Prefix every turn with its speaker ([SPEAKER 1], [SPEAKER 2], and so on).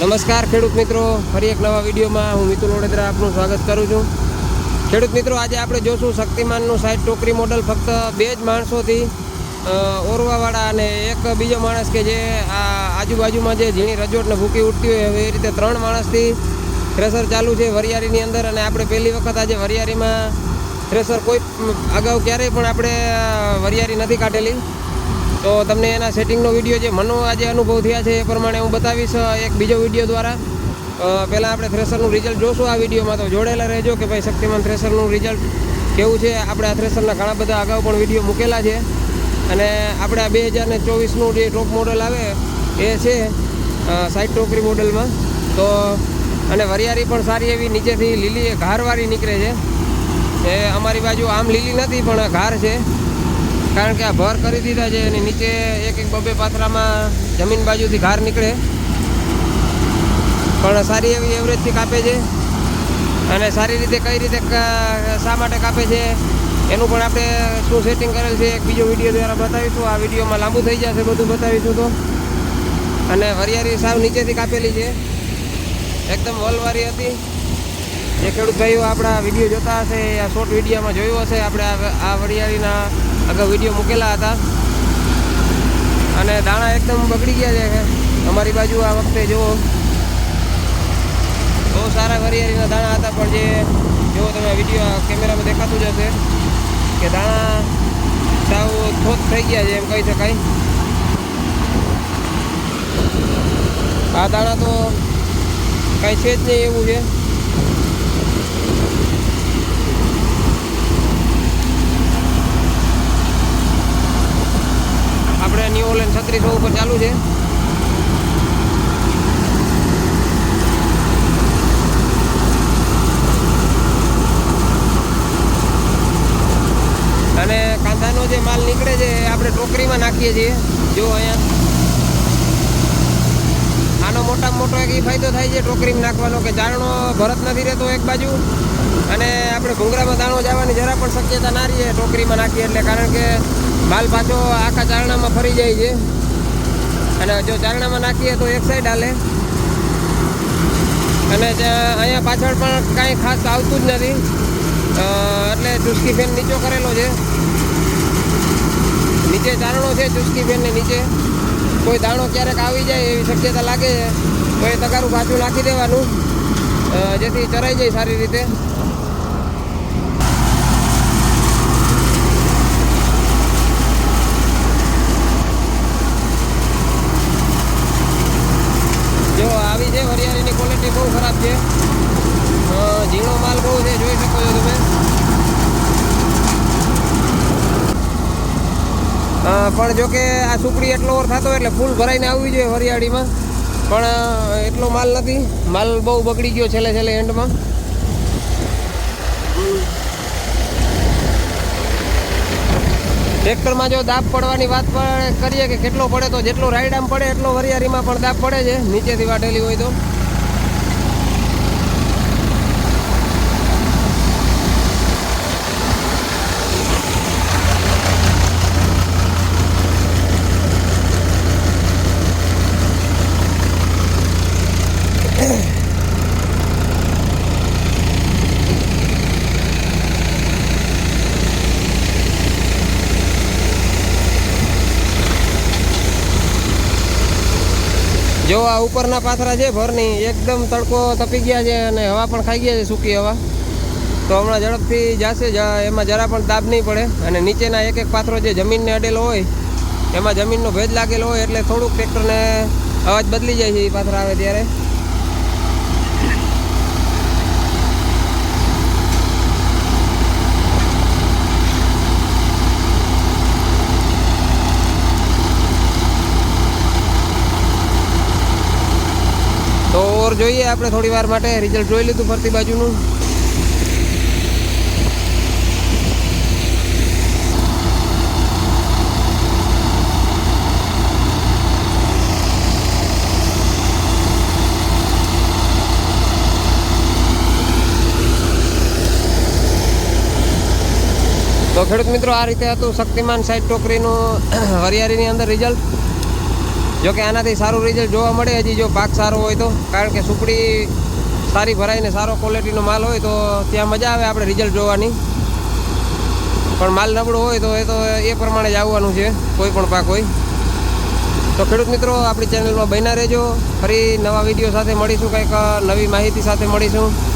[SPEAKER 1] નમસ્કાર ખેડૂત મિત્રો. ફરી એક નવા વિડીયોમાં હું મિતુલ ઓડેદરા આપનું સ્વાગત કરું છું. ખેડૂત મિત્રો, આજે આપણે જોશું શક્તિમાનનું સાઈડ ટોકરી મોડલ ફક્ત બે જ માણસોથી ઓરવાવાળા અને એક બીજો માણસ કે જે આ આજુબાજુમાં જે ઝીણી રજોટને ભૂકી ઉઠતી હોય એ રીતે ત્રણ માણસથી થ્રેસર ચાલુ છે વરિયાળીની અંદર અને આપણે પહેલી વખત આજે વરિયાળીમાં થ્રેસર કોઈ, અગાઉ ક્યારેય પણ આપણે વરિયારી નથી કાઢેલી. તો તમને એના સેટિંગનો વીડિયો જે મનો આજે અનુભવ થયા છે એ પ્રમાણે હું બતાવીશ એક બીજો વીડિયો દ્વારા. પહેલાં આપણે થ્રેસરનું રિઝલ્ટ જોશું આ વિડીયોમાં તો જોડેલા રહેજો કે ભાઈ શક્તિમાન થ્રેસરનું રિઝલ્ટ કેવું છે. આપણે આ થ્રેસરના ઘણા બધા અગાઉ પણ વીડિયો મૂકેલા છે. અને આપણે આ બે હજાર ને ચોવીસનું જે ટોપ મોડલ આવે એ છે સાઈડ ટોકરી મોડલમાં તો અને વરિયાળી પણ સારી એવી નીચેથી લીલી ઘારવાળી નીકળે છે. એ અમારી બાજુ આમ લીલી નથી પણ ઘાર છે. કારણ કે આ ભર કરી દીધા છે અને નીચે એક એક બબે પાથરામાં જમીન બાજુથી ઘાર નીકળે. પણ સારી એવી એવરેજથી કાપે છે. અને સારી રીતે કઈ રીતે શા માટે કાપે છે, એનું પણ આપણે શું સેટિંગ કરેલ છે, એક બીજો વીડિયો દ્વારા બતાવીશું. આ વિડીયોમાં લાંબુ થઈ જશે બધું બતાવીશું તો. અને વરિયાળી સાવ નીચેથી કાપેલી છે. એકદમ વલવારી હતી. જે ખેડૂત ભાઈઓ આપણા વીડિયો જોતા હશે, આ શોર્ટ વિડીયોમાં જોયું હશે, આપણે આ વરિયાળીના અગાઉ વીડિયો મૂકેલા હતા. અને દાણા એકદમ બગડી ગયા છે. અમારી બાજુ આ વખતે જુઓ. બહુ સારા વરિયાળીના દાણા હતા, પણ જે જો તમે વીડિયો કેમેરામાં દેખાતું જ હશે કે દાણા સાવ થોત થઈ ગયા છે, એમ કહી શકાય. આ દાણા તો કાંઈ છે જ નહીં એવું છે. આપણે ન્યુ ઓલેન છત્રીસો ઉપર ચાલુ છે. અને કાંદાનો જે માલ નીકળે છે આપણે ટોકરીમાં નાખીએ છીએ. જો અહીંયા મોટો એક એ ફાયદો થાય છે, ટોકરીમાં નાખવાનો કે ચારણો ભરત નથી રહેતો એક બાજુ. અને આપણે ભૂંગળામાં દાણો જવાની જરા પણ શક્યતા ના રહીએ ટોકરીમાં નાખીએ એટલે કારણ કે માલ પાછો આખા ચારણામાં ફરી જાય છે. અને જો ચારણામાં નાખીએ તો એક સાઈડ હાલે. અને અહીંયા પાછળ પણ કાંઈ ખાસ આવતું જ નથી. એટલે ચુસ્કી ફેન નીચો કરેલો છે. નીચે ચારણો છે ચુસ્કી ફેનને નીચે. કોઈ દાણો ક્યારેક આવી જાય એવી શક્યતા લાગે છે, તો એ તગારું પાછું નાખી દેવાનું. જેથી ચરાઈ જાય સારી રીતે. જો, આવી છે વરિયાળીની ક્વોલિટી બહુ ખરાબ છે. ઝીણો માલ બહુ છે, જોઈ શકો છો તમે. પણ જો કે આ સુકડી એટલો ઓર થતો એટલે ફૂલ ભરાઈને આવવી જોઈએ વરિયાળીમાં. પણ એટલો માલ નથી. માલ બહુ બગડી ગયો છેલ્લે છેલ્લે એન્ડમાં. ટ્રેક્ટરમાં જો દાબ પડવાની વાત પણ કરીએ કે કેટલો પડે તો જેટલો રાઈડામ પડે એટલો વરિયાળીમાં પણ દાબ પડે છે. નીચેથી વાટેલી હોય તો. જો આ ઉપરના પાથરા છે ભરની, એકદમ તડકો તપી ગયા છે અને હવા પણ ખાઈ ગયા છે સૂકી હવા. તો હમણાં ઝડપથી જશે એમાં જરા પણ દાબ નહીં પડે. અને નીચેના એક એક પાથરો જે જમીનને અડેલો હોય, એમાં જમીનનો ભેજ લાગેલો હોય એટલે થોડુંક ટ્રેક્ટરને અવાજ બદલી જાય છે એ પાથરા આવે ત્યારે. તો ઓર જોઈએ આપણે થોડી વાર માટે રિઝલ્ટ જોઈ લીધું ફરતી બાજુનું. તો ખેડૂત મિત્રો, આ રીતે હતું શક્તિમાન સાઈડ ટોકરીનું હરિયાળીની અંદર રિઝલ્ટ જો કે આનાથી સારું રિઝલ્ટ જોવા મળે, હજી જો પાક સારો હોય તો. કારણ કે સુપડી સારી ભરાઈને સારો ક્વોલિટીનો માલ હોય તો ત્યાં મજા આવે આપણે રિઝલ્ટ જોવાની. પણ માલ નબળો હોય તો એ તો એ પ્રમાણે જ આવવાનું છે, કોઈ પણ પાક હોય. તો ખેડૂત મિત્રો, આપણી ચેનલમાં બન્યા રહેજો. ફરી નવા વીડિયો સાથે મળીશું, કંઈક નવી માહિતી સાથે મળીશું.